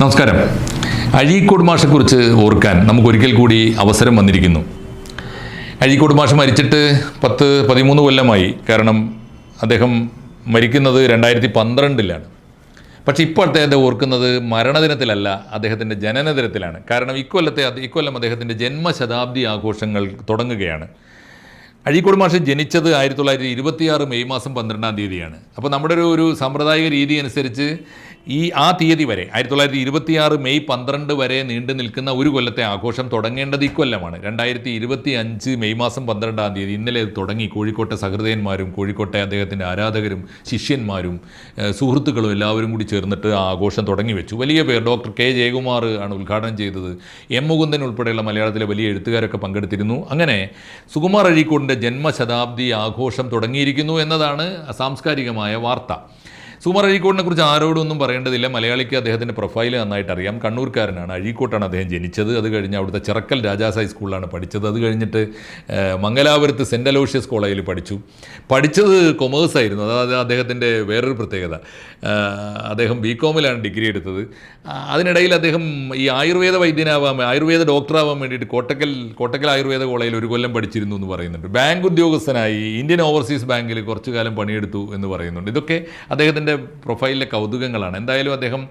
നമസ്കാരം. അഴീക്കോട് മാഷെക്കുറിച്ച് ഓർക്കാൻ നമുക്ക് ഒരിക്കൽ കൂടി അവസരം വന്നിരിക്കുന്നു. അഴീക്കോട് മാഷ് മരിച്ചിട്ട് പത്ത് പതിമൂന്ന് കൊല്ലമായി. കാരണം അദ്ദേഹം മരിക്കുന്നത് രണ്ടായിരത്തി പന്ത്രണ്ടിലാണ് പക്ഷേ ഇപ്പോൾ അദ്ദേഹത്തെ ഓർക്കുന്നത് മരണദിനത്തിലല്ല അദ്ദേഹത്തിന്റെ ജനനദിനത്തിലാണ്. കാരണം ഇക്കൊല്ലത്തെ ഇക്കൊല്ലം അദ്ദേഹത്തിന്റെ ജന്മശതാബ്ദി ആഘോഷങ്ങൾ തുടങ്ങുകയാണ്. അഴീക്കോട് മാഷ് ജനിച്ചത് ആയിരത്തി തൊള്ളായിരത്തി ഇരുപത്തിയാറ് മെയ് മാസം പന്ത്രണ്ടാം തീയതിയാണ്. അപ്പോൾ നമ്മുടെ ഒരു ഒരു സാമ്പ്രദായിക രീതി അനുസരിച്ച് ഈ ആ തീയതി വരെ ആയിരത്തി തൊള്ളായിരത്തി ഇരുപത്തിയാറ് മെയ് പന്ത്രണ്ട് വരെ നീണ്ടു നിൽക്കുന്ന ഒരു കൊല്ലത്തെ ആഘോഷം തുടങ്ങേണ്ടത് ഇക്കൊല്ലമാണ് രണ്ടായിരത്തി ഇരുപത്തി അഞ്ച് മെയ് മാസം പന്ത്രണ്ടാം തീയതി ഇന്നലെ തുടങ്ങി. കോഴിക്കോട്ടെ സഹൃദയന്മാരും കോഴിക്കോട്ടെ അദ്ദേഹത്തിന്റെ ആരാധകരും ശിഷ്യന്മാരും സുഹൃത്തുക്കളും എല്ലാവരും കൂടി ചേർന്നിട്ട് ആ ആഘോഷം തുടങ്ങി വെച്ചു. വലിയ പേർ ഡോക്ടർ കെ ജയകുമാർ ആണ് ഉദ്ഘാടനം ചെയ്തത്. എം മുകുന്ദൻ ഉൾപ്പെടെയുള്ള മലയാളത്തിലെ വലിയ എഴുത്തുകാരൊക്കെ പങ്കെടുത്തിരുന്നു. അങ്ങനെ സുകുമാർ അഴീക്കോടിന്റെ ജന്മശതാബ്ദി ആഘോഷം തുടങ്ങിയിരിക്കുന്നു എന്നതാണ് സാംസ്കാരികമായ വാർത്ത. സുകുമാർ അഴീക്കോടിനെ കുറിച്ച് ആരോടും ആരോടൊന്നും പറയേണ്ടതില്ല. മലയാളിക്ക് അദ്ദേഹത്തിന്റെ പ്രൊഫൈൽ നന്നായിട്ട് അറിയാം. കണ്ണൂർക്കാരനാണ്. അഴീക്കോട്ടാണ് അദ്ദേഹം ജനിച്ചത്. അത് കഴിഞ്ഞ് അവിടുത്തെ ചിറക്കൽ രാജാസ് ഹൈസ്കൂളിലാണ് പഠിച്ചത്. അത് കഴിഞ്ഞിട്ട് മംഗലാപുരത്ത് സെന്റ് അലോഷ്യസ് കോളേജിൽ പഠിച്ചു. പഠിച്ചത് കൊമേഴ്സ് ആയിരുന്നു. അതായത് അദ്ദേഹത്തിന്റെ വേറൊരു പ്രത്യേകത. അദ്ദേഹം ബി കോമിലാണ് ഡിഗ്രി എടുത്തത്. അതിനിടയിൽ അദ്ദേഹം ഈ ആയുർവേദ വൈദ്യനാവാൻ ആയുർവേദ ഡോക്ടറാവാൻ വേണ്ടിയിട്ട് കോട്ടക്കൽ കോട്ടക്കൽ ആയുർവേദ കോളേജിൽ ഒരു കൊല്ലം പഠിച്ചിരുന്നു എന്ന് പറയുന്നുണ്ട്. ബാങ്ക് ഉദ്യോഗസ്ഥനായി ഇന്ത്യൻ ഓവർസീസ് ബാങ്കിൽ കുറച്ചു കാലം പണിയെടുത്തു എന്ന് പറയുന്നുണ്ട്. ഇതൊക്കെ അദ്ദേഹത്തിന്റെ പ്രൊഫൈലിലെ കൗതുകങ്ങളാണ്. എന്തായാലും അദ്ദേഹം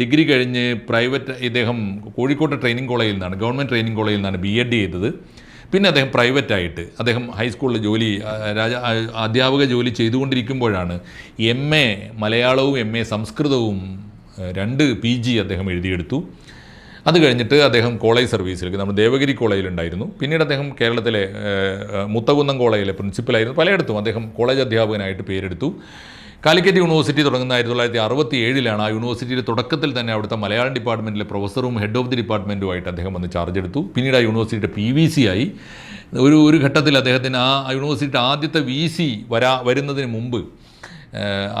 ഡിഗ്രി കഴിഞ്ഞ് പ്രൈവറ്റ് ഇദ്ദേഹം കോഴിക്കോട്ടെ ട്രെയിനിങ് കോളേജിൽ നിന്നാണ് ഗവൺമെന്റ് ട്രെയിനിങ് കോളേജിൽ നിന്നാണ് ബി എഡ് ചെയ്തത്. പിന്നെ അദ്ദേഹം പ്രൈവറ്റായിട്ട് അദ്ദേഹം ഹൈസ്കൂളിൽ ജോലി രാജ അധ്യാപക ജോലി ചെയ്തുകൊണ്ടിരിക്കുമ്പോഴാണ് എം എ മലയാളവും എം എ സംസ്കൃതവും രണ്ട് പി ജി അദ്ദേഹം എഴുതിയെടുത്തു. അത് കഴിഞ്ഞിട്ട് അദ്ദേഹം കോളേജ് സർവീസിലേക്ക് നമ്മുടെ ദേവഗിരി കോളേജിലുണ്ടായിരുന്നു. പിന്നീട് അദ്ദേഹം കേരളത്തിലെ മുത്തകുന്നം കോളേജിലെ പ്രിൻസിപ്പലായിരുന്നു പലയിടത്തും അദ്ദേഹം കോളേജ് അധ്യാപകനായിട്ട് പേരെടുത്തു. കാലിക്കറ്റ് യൂണിവേഴ്സിറ്റി തുടങ്ങുന്ന ആയിരത്തി തൊള്ളായിരത്തി അറുപത്തി ഏഴിലാണ് ആ യൂണിവേഴ്സിറ്റിയുടെ തുടക്കത്തിൽ തന്നെ അവിടുത്തെ മലയാളം ഡിപ്പാർട്ട്മെന്റിലെ പ്രൊഫസറും ഹെഡ് ഓഫ് ദി ഡിപ്പാർട്ട്മെന്റുമായിട്ട് അദ്ദേഹം വന്ന് ചാർജ് എടുത്തു. പിന്നീട് ആ യൂണിവേഴ്സിറ്റിയുടെ പി വി സി ആയി. ഒരു ഒരു ഘട്ടത്തിൽ അദ്ദേഹത്തിന് ആ യൂണിവേഴ്സിറ്റിയുടെ ആദ്യത്തെ വി സി വരാ വരുന്നതിന് മുമ്പ്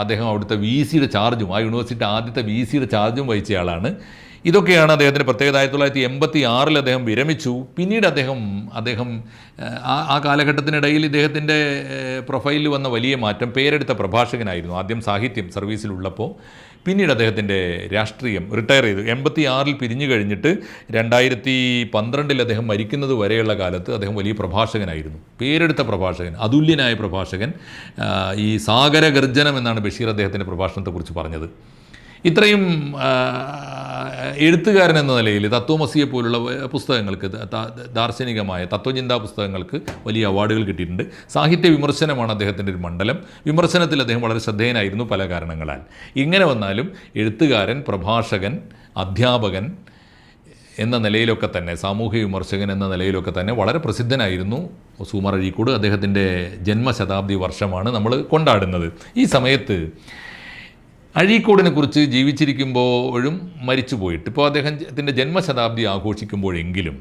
അദ്ദേഹം അവിടുത്തെ വി സിയുടെ ചാർജും ആ യൂണിവേഴ്സിറ്റിയുടെ ആദ്യത്തെ വി സിയുടെ ചാർജും വഹിച്ചയാളാണ്. ഇതൊക്കെയാണ് അദ്ദേഹത്തിന്റെ പ്രത്യേകത. ആയിരത്തി തൊള്ളായിരത്തി എൺപത്തി ആറിൽ അദ്ദേഹം വിരമിച്ചു. പിന്നീട് അദ്ദേഹം അദ്ദേഹം ആ കാലഘട്ടത്തിനിടയിൽ ഇദ്ദേഹത്തിന്റെ പ്രൊഫൈലിൽ വന്ന വലിയ മാറ്റം. പേരെടുത്ത പ്രഭാഷകനായിരുന്നു ആദ്യം സാഹിത്യം സർവീസിലുള്ളപ്പോൾ. പിന്നീട് അദ്ദേഹത്തിന്റെ രാഷ്ട്രീയം റിട്ടയർ ചെയ്തു. എൺപത്തി ആറിൽ പിരിഞ്ഞു കഴിഞ്ഞിട്ട് രണ്ടായിരത്തി പന്ത്രണ്ടിൽ അദ്ദേഹം മരിക്കുന്നത് വരെയുള്ള കാലത്ത് അദ്ദേഹം വലിയ പ്രഭാഷകനായിരുന്നു. പേരെടുത്ത പ്രഭാഷകൻ അതുല്യനായ പ്രഭാഷകൻ ഈ സാഗരഗർജനം എന്നാണ് ബഷീർ അദ്ദേഹത്തിന്റെ പ്രഭാഷണത്തെക്കുറിച്ച് പറഞ്ഞത്. ഇത്രയും എഴുത്തുകാരൻ എന്ന നിലയിൽ തത്വമസിയെ പോലുള്ള പുസ്തകങ്ങൾക്ക് ദാർശനികമായ തത്വചിന്താ പുസ്തകങ്ങൾക്ക് വലിയ അവാർഡുകൾ കിട്ടിയിട്ടുണ്ട്. സാഹിത്യ വിമർശനമാണ് അദ്ദേഹത്തിന്റെ ഒരു മണ്ഡലം. വിമർശനത്തിൽ അദ്ദേഹം വളരെ ശ്രദ്ധേയനായിരുന്നു പല കാരണങ്ങളാൽ. ഇങ്ങനെ വന്നാലും എഴുത്തുകാരൻ പ്രഭാഷകൻ അധ്യാപകൻ എന്ന നിലയിലൊക്കെ തന്നെ സാമൂഹ്യ വിമർശകൻ എന്ന നിലയിലൊക്കെ തന്നെ വളരെ പ്രസിദ്ധനായിരുന്നു സുമാർ അഴീക്കോട്. അദ്ദേഹത്തിന്റെ ജന്മശതാബ്ദി വർഷമാണ് നമ്മൾ കൊണ്ടാടുന്നത്. ഈ സമയത്ത് അഴീക്കോടിനെ കുറിച്ച് ജീവിച്ചിരിക്കുമ്പോഴും മരിച്ചു പോയിട്ട് ഇപ്പോൾ അദ്ദേഹത്തിന്റെ ജന്മശതാബ്ദി ആഘോഷിക്കുമ്പോഴെങ്കിലും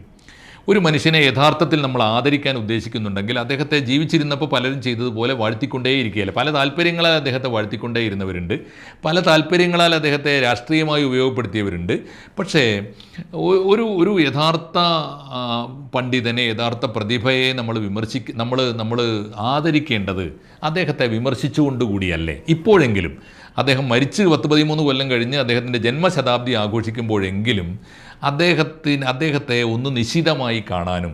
ഒരു മനുഷ്യനെ യഥാർത്ഥത്തിൽ നമ്മൾ ആദരിക്കാൻ ഉദ്ദേശിക്കുന്നുണ്ടെങ്കിൽ അദ്ദേഹത്തെ ജീവിച്ചിരുന്നപ്പോൾ പലരും ചെയ്തതുപോലെ വാഴ്ത്തിക്കൊണ്ടേ വാഴ്ത്തിക്കൊണ്ടേയിരിക്കുകയല്ല? പല താല്പര്യങ്ങളാൽ അദ്ദേഹത്തെ വാഴ്ത്തിക്കൊണ്ടേ ഇരുന്നവരുണ്ട് പല താല്പര്യങ്ങളാൽ അദ്ദേഹത്തെ രാഷ്ട്രീയമായി ഉപയോഗപ്പെടുത്തിയവരുണ്ട്. പക്ഷേ ഒരു ഒരു യഥാർത്ഥ പണ്ഡിതനെ യഥാർത്ഥ പ്രതിഭയെ നമ്മൾ വിമർശിക്ക നമ്മൾ നമ്മൾ ആദരിക്കേണ്ടത് അദ്ദേഹത്തെ വിമർശിച്ചുകൊണ്ടുകൂടിയല്ലേ? ഇപ്പോഴെങ്കിലും അദ്ദേഹം മരിച്ച് പത്ത് പതിമൂന്ന് കൊല്ലം കഴിഞ്ഞ് അദ്ദേഹത്തിന്റെ ജന്മശതാബ്ദി ആഘോഷിക്കുമ്പോഴെങ്കിലും അദ്ദേഹത്തിന് അദ്ദേഹത്തെ ഒന്ന് നിശിതമായി കാണാനും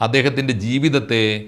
അദ്ദേഹത്തിന്റെ ജീവിതത്തെ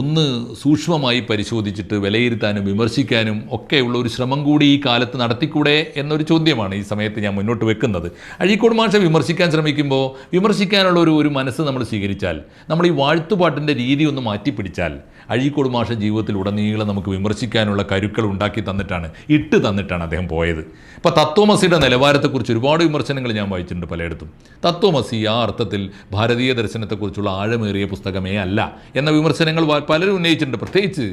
ഒന്ന് സൂക്ഷ്മമായി പരിശോധിച്ചിട്ട് വിലയിരുത്താനും വിമർശിക്കാനും ഒക്കെയുള്ള ഒരു ശ്രമം കൂടി ഈ കാലത്ത് നടത്തിക്കൂടെ എന്നൊരു ചോദ്യമാണ് ഈ സമയത്ത് ഞാൻ മുന്നോട്ട് വെക്കുന്നത്. അഴീക്കോട് മാഷെ വിമർശിക്കാൻ ശ്രമിക്കുമ്പോൾ വിമർശിക്കാനുള്ള ഒരു ഒരു മനസ്സ് നമ്മൾ സ്വീകരിച്ചാൽ നമ്മൾ ഈ വാഴ്ത്തുപാട്ടിന്റെ രീതി ഒന്ന് മാറ്റിപ്പിടിച്ചാൽ അഴീക്കോട് മാഷ ജീവിതത്തിൽ ഉടനീളം നമുക്ക് വിമർശിക്കാനുള്ള കരുക്കൾ ഉണ്ടാക്കി തന്നിട്ടാണ് ഇട്ട് തന്നിട്ടാണ് അദ്ദേഹം പോയത്. ഇപ്പോൾ തത്വമസിയുടെ നിലവാരത്തെക്കുറിച്ച് ഒരുപാട് വിമർശനങ്ങൾ ഞാൻ വായിച്ചിട്ടുണ്ട് പലയിടത്തും. തത്വമസി ആ അർത്ഥത്തിൽ ഭാരതീയ ദർശനത്തെക്കുറിച്ചുള്ള ആഴമേറിയ പുസ്തകമേ അല്ല എന്ന വിമർശനങ്ങൾ പലരും ഉന്നയിച്ചിട്ടുണ്ട്. പ്രത്യേകിച്ച്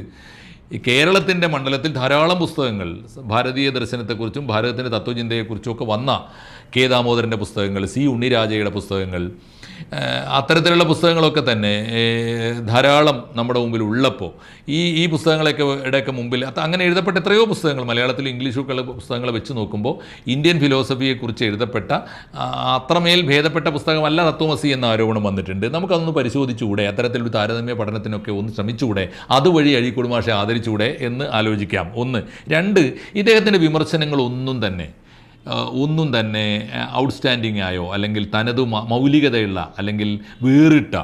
ഈ കേരളത്തിന്റെ മണ്ഡലത്തിൽ ധാരാളം പുസ്തകങ്ങൾ ഭാരതീയ ദർശനത്തെക്കുറിച്ചും ഭാരതത്തിന്റെ തത്വചിന്തയെക്കുറിച്ചും ഒക്കെ വന്ന കെ ദാമോദരന്റെ പുസ്തകങ്ങൾ സി ഉണ്ണിരാജയുടെ പുസ്തകങ്ങൾ അത്തരത്തിലുള്ള പുസ്തകങ്ങളൊക്കെ തന്നെ ധാരാളം നമ്മുടെ മുമ്പിൽ ഉള്ളപ്പോൾ ഈ ഈ പുസ്തകങ്ങളൊക്കെ ഇടയൊക്കെ മുമ്പിൽ അത് അങ്ങനെ എഴുതപ്പെട്ട എത്രയോ പുസ്തകങ്ങൾ മലയാളത്തിൽ ഇംഗ്ലീഷൊക്കെയുള്ള പുസ്തകങ്ങൾ വെച്ച് നോക്കുമ്പോൾ ഇന്ത്യൻ ഫിലോസഫിയെക്കുറിച്ച് എഴുതപ്പെട്ട അത്രമേൽ ഭേദപ്പെട്ട പുസ്തകമല്ല തത്വമസി എന്ന ആരോപണം വന്നിട്ടുണ്ട്. നമുക്കതൊന്ന് പരിശോധിച്ചുകൂടെ? അത്തരത്തിലൊരു താരതമ്യ പഠനത്തിനൊക്കെ ഒന്ന് ശ്രമിച്ചുകൂടെ? അതുവഴി അഴീക്കുടുമാഷെ ആദരിച്ചുകൂടെ എന്ന് ആലോചിക്കാം. ഒന്ന്. രണ്ട്. ഇദ്ദേഹത്തിന്റെ വിമർശനങ്ങളൊന്നും തന്നെ ഒന്നും തന്നെ ഔട്ട്സ്റ്റാൻഡിംഗ് ആയോ അല്ലെങ്കിൽ തനതു മൗലികതയുള്ള അല്ലെങ്കിൽ വേറിട്ട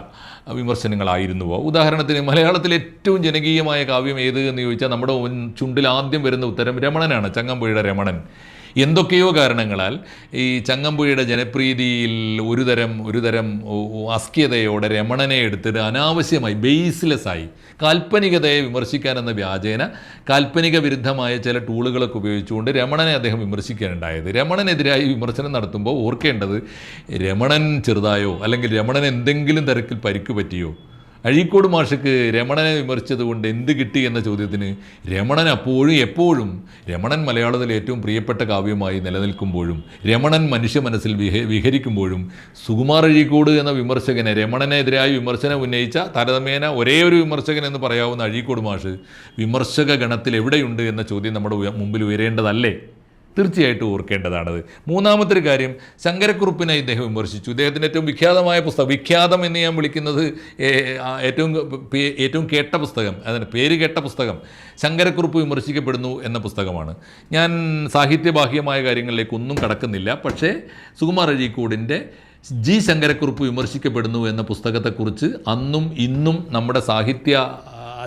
വിമർശനങ്ങളായിരുന്നുവോ ഉദാഹരണത്തിന് മലയാളത്തിലെ ഏറ്റവും ജനകീയമായ കാവ്യം ഏത് എന്ന് ചോദിച്ചാൽ നമ്മുടെ ചുണ്ടിൽ ആദ്യം വരുന്ന ഉത്തരം രമണനാണ് ചങ്ങമ്പുഴയുടെ രമണൻ. എന്തൊക്കെയോ കാരണങ്ങളാൽ ഈ ചങ്ങമ്പുഴയുടെ ജനപ്രീതിയിൽ ഒരു തരം ഒരു തരം ഓ- ഓ അസ്ക്യതയോടെ രമണനെ എടുത്തിട്ട് അനാവശ്യമായി ബേസ്ലെസ് ആയി. കാൽപ്പനികതയെ വിമർശിക്കാനെന്ന വ്യാജേന കാൽപ്പനിക വിരുദ്ധമായ ചില ടൂളുകളൊക്കെ ഉപയോഗിച്ചുകൊണ്ട് രമണനെ അദ്ദേഹം വിമർശിക്കാനുണ്ടായത്. രമണനെതിരായി വിമർശനം നടത്തുമ്പോൾ ഓർക്കേണ്ടത് രമണൻ ചെറുതായോ അല്ലെങ്കിൽ രമണൻ എന്തെങ്കിലും തരത്തിൽ പരിക്ക് പറ്റിയോ അഴീക്കോട് മാഷക്ക് രമണനെ വിമർശിച്ചത് കൊണ്ട് എന്ത് കിട്ടി എന്ന ചോദ്യത്തിന് രമണൻ അപ്പോഴും എപ്പോഴും രമണൻ മലയാളത്തിലെ ഏറ്റവും പ്രിയപ്പെട്ട കാവ്യമായി നിലനിൽക്കുമ്പോഴും രമണൻ മനുഷ്യ മനസ്സിൽ വിഹ വിഹരിക്കുമ്പോഴും സുകുമാർ അഴീക്കോട് എന്ന വിമർശകനെ രമണനെതിരായി വിമർശനം ഉന്നയിച്ച താരതമ്യേന ഒരേ ഒരു വിമർശകൻ എന്ന് പറയാവുന്ന അഴീക്കോട് മാഷ് വിമർശക ഗണത്തിൽ എവിടെയുണ്ട് എന്ന ചോദ്യം നമ്മുടെ മുമ്പിൽ ഉയരേണ്ടതല്ലേ? തീർച്ചയായിട്ടും ഓർക്കേണ്ടതാണത്. മൂന്നാമത്തെ ഒരു കാര്യം ശങ്കരക്കുറുപ്പിനെ ഇദ്ദേഹം വിമർശിച്ചു. ഇദ്ദേഹത്തിന്റെ ഏറ്റവും വിഖ്യാതമായ പുസ്തകം വിഖ്യാതം എന്ന് ഞാൻ വിളിക്കുന്നത് ഏറ്റവും ഏറ്റവും കേട്ട പുസ്തകം അതിന് പേര് കേട്ട പുസ്തകം ശങ്കരക്കുറുപ്പ് വിമർശിക്കപ്പെടുന്നു എന്ന പുസ്തകമാണ്. ഞാൻ സാഹിത്യബാഹ്യമായ കാര്യങ്ങളിലേക്കൊന്നും കടക്കുന്നില്ല. പക്ഷേ സുകുമാർ അഴീക്കോടിന്റെ ജി ശങ്കരക്കുറുപ്പ് വിമർശിക്കപ്പെടുന്നു എന്ന പുസ്തകത്തെക്കുറിച്ച് അന്നും ഇന്നും നമ്മുടെ സാഹിത്യ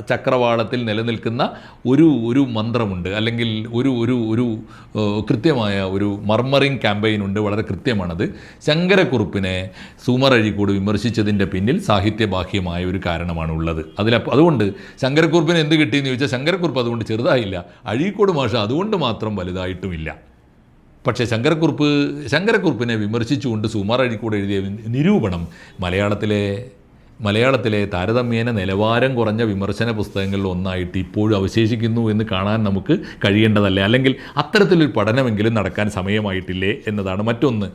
ചക്രവാളത്തിൽ നിലനിൽക്കുന്ന ഒരു ഒരു മന്ത്രമുണ്ട്. അല്ലെങ്കിൽ ഒരു ഒരു ഒരു കൃത്യമായ ഒരു മർമറിങ് ക്യാമ്പയിൻ ഉണ്ട്. വളരെ കൃത്യമാണത്. ശങ്കരക്കുറുപ്പിനെ സുമർ അഴീക്കോട് വിമർശിച്ചതിന്റെ പിന്നിൽ സാഹിത്യബാഹ്യമായ ഒരു കാരണമാണ് ഉള്ളത് അതിൽ അതുകൊണ്ട് ശങ്കരക്കുറുപ്പിന് എന്ത് കിട്ടിയെന്ന് ചോദിച്ചാൽ ശങ്കരക്കുറുപ്പ് അതുകൊണ്ട് ചെറുതായില്ല. അഴീക്കോട് മാഷ അതുകൊണ്ട് മാത്രം വലുതായിട്ടുമില്ല. പക്ഷേ ശങ്കരക്കുറുപ്പ് ശങ്കരക്കുറുപ്പിനെ വിമർശിച്ചുകൊണ്ട് സുമാർ അഴിക്കൂടെ എഴുതിയ നിരൂപണം മലയാളത്തിലെ മലയാളത്തിലെ താരതമ്യേന നിലവാരം കുറഞ്ഞ വിമർശന പുസ്തകങ്ങളിൽ ഒന്നായിട്ട് ഇപ്പോഴും അവശേഷിക്കുന്നു എന്ന് കാണാൻ നമുക്ക് കഴിയേണ്ടതല്ലേ? അല്ലെങ്കിൽ അത്തരത്തിലൊരു പഠനമെങ്കിലും നടക്കാൻ സമയമായിട്ടില്ലേ എന്നതാണ് മറ്റൊന്ന്.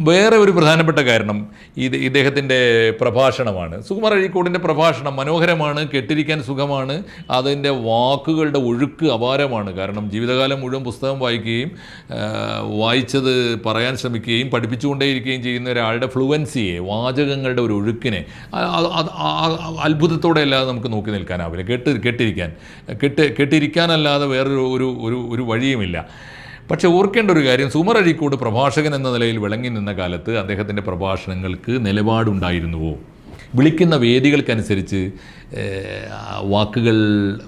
വേറെ ഒരു പ്രധാനപ്പെട്ട കാരണം ഇത് ഇദ്ദേഹത്തിന്റെ പ്രഭാഷണമാണ്. സുകുമാർ അഴീക്കോടിന്റെ പ്രഭാഷണം മനോഹരമാണ് കെട്ടിരിക്കാൻ സുഖമാണ് അതിന്റെ വാക്കുകളുടെ ഒഴുക്ക് അപാരമാണ്. കാരണം ജീവിതകാലം മുഴുവൻ പുസ്തകം വായിക്കുകയും വായിച്ചത് പറയാൻ ശ്രമിക്കുകയും പഠിപ്പിച്ചുകൊണ്ടേയിരിക്കുകയും ചെയ്യുന്ന ഒരാളുടെ ഫ്ലുവൻസിയെ വാചകങ്ങളുടെ ഒരു ഒഴുക്കിനെ അത്ഭുതത്തോടെ അല്ലാതെ നമുക്ക് നോക്കി നിൽക്കാനാവില്ല. കേട്ട് കെട്ടിരിക്കാൻ കെട്ട് കെട്ടിരിക്കാനല്ലാതെ വേറൊരു ഒരു ഒരു വഴിയുമില്ല. പക്ഷേ ഓർക്കേണ്ട ഒരു കാര്യം സുമർ പ്രഭാഷകൻ എന്ന നിലയിൽ വിളങ്ങി നിന്ന കാലത്ത് അദ്ദേഹത്തിന്റെ പ്രഭാഷണങ്ങൾക്ക് നിലപാടുണ്ടായിരുന്നുവോ? വിളിക്കുന്ന വേദികൾക്കനുസരിച്ച് വാക്കുകൾ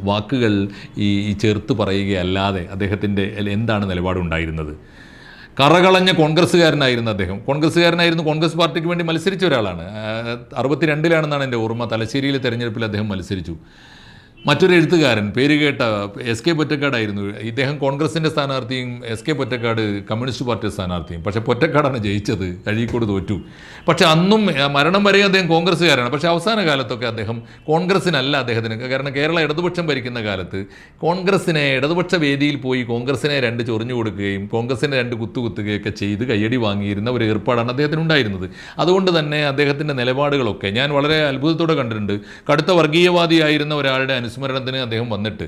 വാക്കുകൾ ഈ ഈ ചേർത്ത് പറയുകയല്ലാതെ അദ്ദേഹത്തിന്റെ എന്താണ് നിലപാടുണ്ടായിരുന്നത്? കറകളഞ്ഞ കോൺഗ്രസ്സുകാരനായിരുന്നു അദ്ദേഹം. കോൺഗ്രസ്സുകാരനായിരുന്നു കോൺഗ്രസ് പാർട്ടിക്ക് വേണ്ടി മത്സരിച്ച ഒരാളാണ്. അറുപത്തിരണ്ടിലാണെന്നാണ് എന്റെ ഓർമ്മ. തലശ്ശേരിയിലെ തെരഞ്ഞെടുപ്പിൽ അദ്ദേഹം മത്സരിച്ചു. മറ്റൊരു എഴുത്തുകാരൻ പേര് കേട്ട എസ് കെ പൊറ്റക്കാടായിരുന്നു. ഇദ്ദേഹം കോൺഗ്രസിന്റെ സ്ഥാനാർത്ഥിയും S K Pottekkatt communist party സ്ഥാനാർത്ഥിയും. പക്ഷേ പൊറ്റക്കാടാണ് ജയിച്ചത് അഴീക്കോട് തോറ്റു. പക്ഷെ അന്നും മരണം വരെയും അദ്ദേഹം കോൺഗ്രസ്സുകാരാണ്. പക്ഷേ അവസാന കാലത്തൊക്കെ അദ്ദേഹം കോൺഗ്രസ്സിനല്ല അദ്ദേഹത്തിന്. കാരണം കേരള ഇടതുപക്ഷം ഭരിക്കുന്ന കാലത്ത് കോൺഗ്രസ്സിനെ ഇടതുപക്ഷ വേദിയിൽ പോയി കോൺഗ്രസ്സിനെ രണ്ട് ചൊറിഞ്ഞു കൊടുക്കുകയും കോൺഗ്രസ്സിനെ രണ്ട് കുത്തുകുത്തുകയൊക്കെ ചെയ്ത് കയ്യടി വാങ്ങിയിരുന്ന ഒരു ഏർപ്പാടാണ് അദ്ദേഹത്തിന് ഉണ്ടായിരുന്നത് അതുകൊണ്ട് തന്നെ അദ്ദേഹത്തിന്റെ നിലപാടുകളൊക്കെ ഞാൻ വളരെ അത്ഭുതത്തോടെ കണ്ടിട്ടുണ്ട്. കടുത്ത വർഗീയവാദിയായിരുന്ന ഒരാളുടെ അനുസ്മരണത്തിന് അദ്ദേഹം വന്നിട്ട്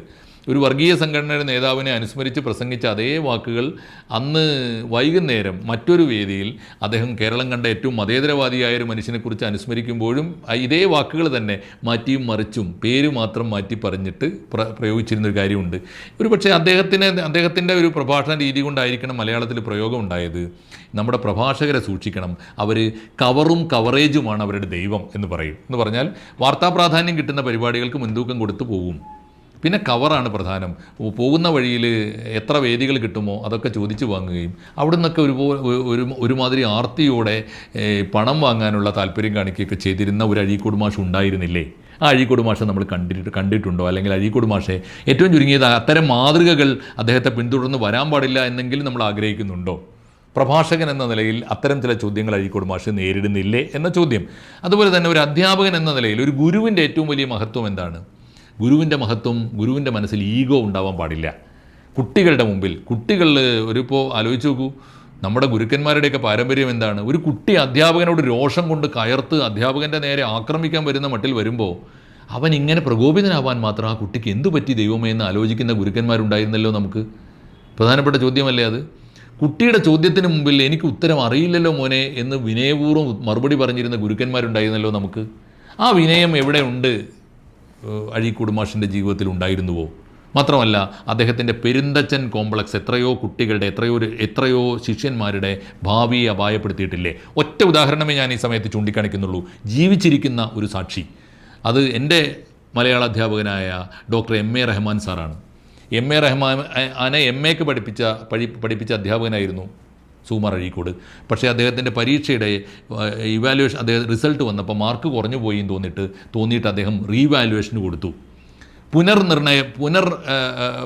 ഒരു വർഗീയ സംഘടനയുടെ നേതാവിനെ അനുസ്മരിച്ച് പ്രസംഗിച്ച അതേ വാക്കുകൾ അന്ന് വൈകുന്നേരം മറ്റൊരു വേദിയിൽ അദ്ദേഹം കേരളം കണ്ട ഏറ്റവും മതേതരവാദിയായ ഒരു മനുഷ്യനെക്കുറിച്ച് അനുസ്മരിക്കുമ്പോഴും ഇതേ വാക്കുകൾ തന്നെ മാറ്റിയും മറിച്ചും പേര് മാത്രം മാറ്റി പറഞ്ഞിട്ട് പ്ര പ്രയോഗിച്ചിരുന്ന ഒരു കാര്യമുണ്ട്. ഒരു പക്ഷേ അദ്ദേഹത്തിന് അദ്ദേഹത്തിന്റെ ഒരു പ്രഭാഷണ രീതി കൊണ്ടായിരിക്കണം മലയാളത്തിൽ പ്രയോഗം ഉണ്ടായത്. നമ്മുടെ പ്രഭാഷകരെ സൂക്ഷിക്കണം. അവർ കവറും കവറേജുമാണ് അവരുടെ ദൈവം എന്ന് പറയും. എന്ന് പറഞ്ഞാൽ വാർത്താ പ്രാധാന്യം കിട്ടുന്ന പരിപാടികൾക്ക് മുൻതൂക്കം കൊടുത്തു പോകും പിന്നെ കവറാണ് പ്രധാനം. പോകുന്ന വഴിയിൽ എത്ര വേദികൾ കിട്ടുമോ അതൊക്കെ ചോദിച്ചു വാങ്ങുകയും അവിടെ നിന്നൊക്കെ ഒരു ഒരു ഒരുമാതിരി ആർത്തിയോടെ പണം വാങ്ങാനുള്ള താല്പര്യം കാണിക്കുകയൊക്കെ ചെയ്തിരുന്ന ഒരു അഴീക്കോട് മാഷ് ഉണ്ടായിരുന്നില്ലേ? ആ അഴീക്കോട് മാഷെ നമ്മൾ കണ്ടിട്ട് കണ്ടിട്ടുണ്ടോ? അല്ലെങ്കിൽ അഴീക്കോട് മാഷെ ഏറ്റവും ചുരുങ്ങിയത് അത്തരം മാതൃകകൾ അദ്ദേഹത്തെ പിന്തുടർന്ന് വരാൻ പാടില്ല എന്നെങ്കിലും നമ്മൾ ആഗ്രഹിക്കുന്നുണ്ടോ? പ്രഭാഷകൻ എന്ന നിലയിൽ അത്തരം ചില ചോദ്യങ്ങൾ അഴീക്കോട് മാഷ് നേരിടുന്നില്ലേ എന്ന ചോദ്യം. അതുപോലെ തന്നെ ഒരു അധ്യാപകൻ എന്ന നിലയിൽ ഒരു ഗുരുവിന്റെ ഏറ്റവും വലിയ മഹത്വം എന്താണ്? ഗുരുവിന്റെ മഹത്വം ഗുരുവിന്റെ മനസ്സിൽ ഈഗോ ഉണ്ടാവാൻ പാടില്ല. കുട്ടികളുടെ മുമ്പിൽ കുട്ടികൾ ഒരു ഇപ്പോൾ ആലോചിച്ച് നോക്കൂ. നമ്മുടെ ഗുരുക്കന്മാരുടെയൊക്കെ പാരമ്പര്യം എന്താണ്? ഒരു കുട്ടി അധ്യാപകനോട് രോഷം കൊണ്ട് കയർത്ത് അധ്യാപകന്റെ നേരെ ആക്രമിക്കാൻ വരുന്ന മട്ടിൽ വരുമ്പോൾ അവൻ ഇങ്ങനെ പ്രകോപിതനാവാൻ മാത്രം ആ കുട്ടിക്ക് എന്തു പറ്റി ദൈവമേ എന്ന് ആലോചിക്കുന്ന ഗുരുക്കന്മാരുണ്ടായിരുന്നല്ലോ നമുക്ക്? പ്രധാനപ്പെട്ട ചോദ്യമല്ലേ അത്? കുട്ടിയുടെ ചോദ്യത്തിന് മുമ്പിൽ എനിക്ക് ഉത്തരം അറിയില്ലല്ലോ മോനെ എന്ന് വിനയപൂർവം മറുപടി പറഞ്ഞിരുന്ന ഗുരുക്കന്മാരുണ്ടായിരുന്നല്ലോ നമുക്ക്? ആ വിനയം എവിടെ ഉണ്ട് അഴീക്കോട് മാഷിന്റെ ജീവിതത്തിൽ ഉണ്ടായിരുന്നുവോ? മാത്രമല്ല അദ്ദേഹത്തിന്റെ പെരുന്തച്ചൻ കോംപ്ലക്സ് എത്രയോ കുട്ടികളുടെ എത്രയോ എത്രയോ ശിഷ്യന്മാരുടെ ഭാവിയെ അപായപ്പെടുത്തിയിട്ടില്ലേ? ഒറ്റ ഉദാഹരണമേ ഞാൻ ഈ സമയത്ത് ചൂണ്ടിക്കാണിക്കുന്നുള്ളൂ. ജീവിച്ചിരിക്കുന്ന ഒരു സാക്ഷി. അത് എന്റെ മലയാള അധ്യാപകനായ ഡോക്ടർ എം എ റഹ്മാൻ സാറാണ്. എം എ റഹ്മാൻ ആനെ എം എക്ക് പഠിപ്പിച്ച പഠി പഠിപ്പിച്ച അധ്യാപകനായിരുന്നു. സുകുമാർ അഴീക്കോട്. പക്ഷേ അദ്ദേഹത്തിന്റെ പരീക്ഷയുടെ ഇവാലുവേഷൻ അദ്ദേഹം റിസൾട്ട് വന്നപ്പോൾ മാർക്ക് കുറഞ്ഞു പോയി എന്ന് തോന്നിയിട്ട് തോന്നിയിട്ട് അദ്ദേഹം റീവാലുവേഷന് കൊടുത്തു. പുനർനിർണയ പുനർ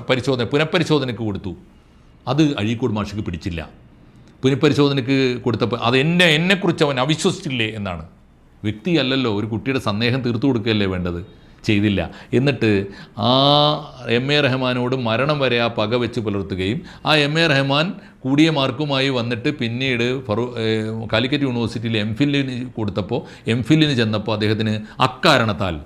പരിശോധന പുനഃപരിശോധനയ്ക്ക് കൊടുത്തു. അത് അഴീക്കോട് മാഷിക്ക് പിടിച്ചില്ല. പുനഃപരിശോധനയ്ക്ക് കൊടുത്തപ്പോൾ അത് എന്നെ എന്നെക്കുറിച്ച് അവൻ അവിശ്വസിച്ചില്ലേ എന്നാണ്. വ്യക്തിയല്ലല്ലോ ഒരു കുട്ടിയുടെ സന്ദേഹം തീർത്തു കൊടുക്കുകയല്ലേ വേണ്ടത്? ചെയ്തില്ല. എന്നിട്ട് ആ എം എ റഹ്മാനോട് മരണം വരെ ആ പക വെച്ച് പുലർത്തുകയും ആ എം എ റഹ്മാൻ കൂടിയ മാർക്കുമായി വന്നിട്ട് പിന്നീട് ഫറൂ കാലിക്കറ്റ് യൂണിവേഴ്സിറ്റിയിൽ എം ഫില്ലിന് കൊടുത്തപ്പോൾ എം ഫില്ലിന് ചെന്നപ്പോൾ അദ്ദേഹത്തിന് അക്കാരണത്താൽ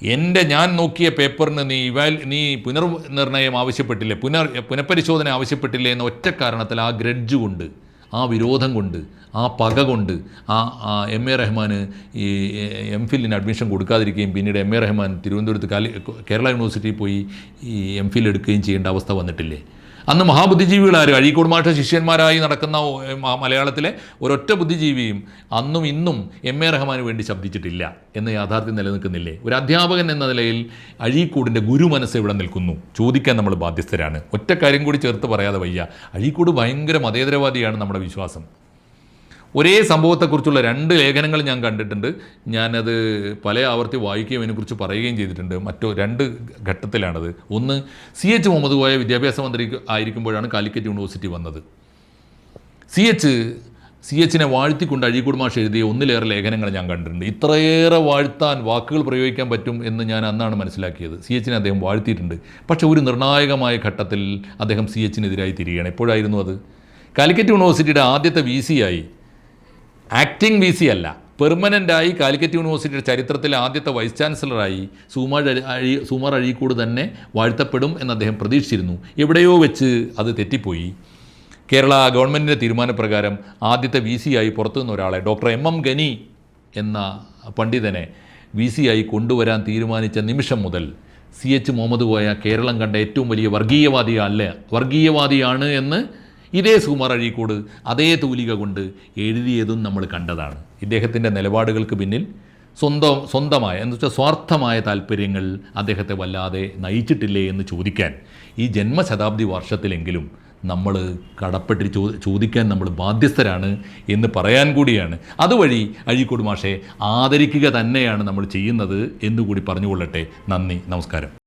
എന്റെ ഞാൻ നോക്കിയ പേപ്പറിന് നീ ഇവാൽ നീ പുനർനിർണയം ആവശ്യപ്പെട്ടില്ലേ പുനർ പുനഃപരിശോധന ആവശ്യപ്പെട്ടില്ലേ എന്ന ഒറ്റ കാരണത്തിൽ ആ ഗ്രഡ്ജ് കൊണ്ട് ആ വിരോധം കൊണ്ട് ആ പക കൊണ്ട് ആ എം എ റഹ്മാന് ഈ എം ഫില്ലിന് അഡ്മിഷൻ കൊടുക്കാതിരിക്കുകയും പിന്നീട് എം എ റഹ്മാൻ തിരുവനന്തപുരത്ത് കേരള യൂണിവേഴ്സിറ്റിയിൽ പോയി ഈ എം ഫിൽ എടുക്കുകയും ചെയ്യേണ്ട അവസ്ഥ വന്നിട്ടില്ലേ? അന്ന് മഹാബുദ്ധിജീവികളാരും അഴീക്കോട് മാഷ ശിഷ്യന്മാരായി നടക്കുന്ന മലയാളത്തിലെ ഒരൊറ്റ ബുദ്ധിജീവിയും അന്നും ഇന്നും എം എ റഹ്മാന് വേണ്ടി ശബ്ദിച്ചിട്ടില്ല എന്ന യാഥാർത്ഥ്യം നിലനിൽക്കുന്നില്ലേ? ഒരു അധ്യാപകൻ എന്ന നിലയിൽ അഴീക്കൂടിന്റെ ഗുരു മനസ്സ് ഇവിടെ നിൽക്കുന്നു. ചോദിക്കാൻ നമ്മൾ ബാധ്യസ്ഥരാണ്. ഒറ്റ കാര്യം കൂടി ചേർത്ത് പറയാതെ വയ്യ. അഴീക്കോട് ഭയങ്കര മതേതരവാദിയാണ് നമ്മുടെ വിശ്വാസം. ഒരേ സംഭവത്തെക്കുറിച്ചുള്ള രണ്ട് ലേഖനങ്ങൾ ഞാൻ കണ്ടിട്ടുണ്ട്. ഞാനത് പല ആവർത്തി വായിക്കുകയും അതിനെക്കുറിച്ച് പറയുകയും ചെയ്തിട്ടുണ്ട്. മറ്റോ രണ്ട് ഘട്ടത്തിലാണത്. ഒന്ന് സി എച്ച് മുഹമ്മദ് കോയ വിദ്യാഭ്യാസ മന്ത്രി ആയിരിക്കുമ്പോഴാണ് കാലിക്കറ്റ് യൂണിവേഴ്സിറ്റി വന്നത്. സി എച്ച് സി എച്ചിനെ വാഴ്ത്തിക്കൊണ്ട് അഴീക്കൂട് മാഷ് എഴുതിയ ഒന്നിലേറെ ലേഖനങ്ങൾ ഞാൻ കണ്ടിട്ടുണ്ട്. ഇത്രയേറെ വാഴ്ത്താൻ വാക്കുകൾ പ്രയോഗിക്കാൻ പറ്റും എന്ന് ഞാൻ അന്നാണ് മനസ്സിലാക്കിയത്. സി എച്ചിനെ അദ്ദേഹം വാഴ്ത്തിയിട്ടുണ്ട്. പക്ഷേ ഒരു നിർണായകമായ ഘട്ടത്തിൽ അദ്ദേഹം സി എച്ചിനെതിരായി തിരികെയാണ് എപ്പോഴായിരുന്നു അത്? കാലിക്കറ്റ് യൂണിവേഴ്സിറ്റിയുടെ ആദ്യത്തെ വി സി ആയി ആക്ടിംഗ് വി സി അല്ല. പെർമനന്റായി കാലിക്കറ്റ് യൂണിവേഴ്സിറ്റിയുടെ ചരിത്രത്തിലെ ആദ്യത്തെ വൈസ് ചാൻസലറായി സുമാർ അഴി- സൂമാർ അഴീക്കോട് തന്നെ വാഴ്ത്തപ്പെടും എന്ന് അദ്ദേഹം പ്രതീക്ഷിച്ചിരുന്നു. എവിടെയോ വെച്ച് അത് തെറ്റിപ്പോയി. കേരള ഗവൺമെന്റിന്റെ തീരുമാനപ്രകാരം ആദ്യത്തെ വി സി ആയി പുറത്തു നിന്ന ഒരാളെ ഡോക്ടർ എം എം ഗനി എന്ന പണ്ഡിതനെ വി സി ആയി കൊണ്ടുവരാൻ തീരുമാനിച്ച നിമിഷം മുതൽ സി എച്ച് മുഹമ്മദ് പോയ കേരളം കണ്ട ഏറ്റവും വലിയ വർഗീയവാദിയല്ല വർഗീയവാദിയാണ് എന്ന് ഇതേ അഴീക്കോട് അതേ തൂലിക കൊണ്ട് എഴുതിയതും നമ്മൾ കണ്ടതാണ്. ഇദ്ദേഹത്തിന്റെ നിലപാടുകൾക്ക് പിന്നിൽ സ്വന്തം സ്വന്തമായ എന്ന് വെച്ചാൽ സ്വാർത്ഥമായ താല്പര്യങ്ങൾ അദ്ദേഹത്തെ വല്ലാതെ നയിച്ചിട്ടില്ലേ എന്ന് ചോദിക്കാൻ ഈ ജന്മശതാബ്ദി വർഷത്തിലെങ്കിലും നമ്മൾ കടപ്പെട്ട് ചോ ചോദിക്കാൻ നമ്മൾ ബാധ്യസ്ഥരാണ് എന്ന് പറയാൻ കൂടിയാണ്. അതുവഴി അഴീക്കോട് മാഷെ ആദരിക്കുക തന്നെയാണ് നമ്മൾ ചെയ്യുന്നത് എന്നുകൂടി പറഞ്ഞുകൊള്ളട്ടെ. നന്ദി നമസ്കാരം.